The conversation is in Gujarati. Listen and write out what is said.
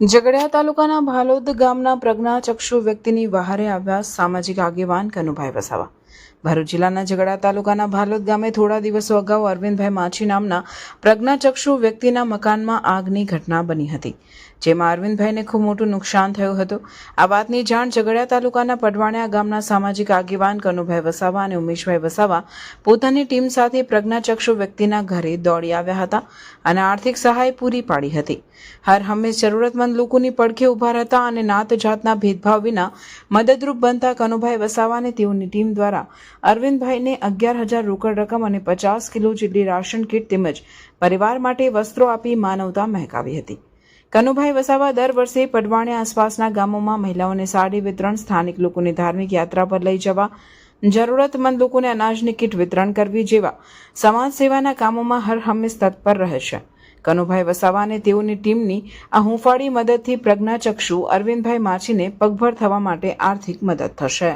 ઝઘડિયા તાલુકાના ભાલોદ ગામના પ્રજ્ઞાચક્ષુ વ્યક્તિની વહારે આવ્યા સામાજિક આગેવાન કનુભાઈ વસાવા. ભરૂચ જિલ્લાના ઝઘડા તાલુકાના ભાલોદ ગામે થોડા દિવસો અગાઉ અરવિંદભાઈ માછી નામના પ્રજ્ઞાચક્ષુ વ્યક્તિના મકાનમાં આગની ઘટના બની હતી, જેમાં અરવિંદભાઈને ખૂબ મોટું નુકસાન થયું હતું. આ વાતની જાણ ઝઘડા તાલુકાના પડવાણિયા ગામના સામાજિક આગેવાન કનુભાઈ વસાવા અને ઉમેશભાઈ વસાવા પોતાની ટીમ સાથે પ્રજ્ઞાચક્ષુ વ્યક્તિના ઘરે દોડી આવ્યા હતા અને આર્થિક સહાય પૂરી પાડી હતી. હર હંમેશ જરૂરતમંદ લોકોની પડખે ઊભા રહેતા અને નાત જાતના ભેદભાવ વિના મદદરૂપ બનતા કનુભાઈ વસાવા અને તેઓની ટીમ દ્વારા અરવિંદભાઈને અગિયાર હજાર રોકડ રકમ અને પચાસ કિલો જેટલી રાશન કીટ તેમજ પરિવાર માટે વસ્ત્રો આપી માનવતા મહેકાવી હતી. કનુભાઈ વસાવા દર વર્ષે પડવાણી આસપાસના ગામોમાં મહિલાઓને સાડી વિતરણ, સ્થાનિક લોકોને ધાર્મિક યાત્રા પર લઈ જવા, જરૂરતમંદ લોકોને અનાજની કીટ વિતરણ કરવી જેવા સમાજ સેવાના કામોમાં હર હંમેશ તત્પર રહે છે. કનુભાઈ વસાવા અને તેઓની ટીમની આ હુંફાળી મદદથી પ્રજ્ઞાચક્ષુ અરવિંદભાઈ માછીને પગભર થવા માટે આર્થિક મદદ થશે.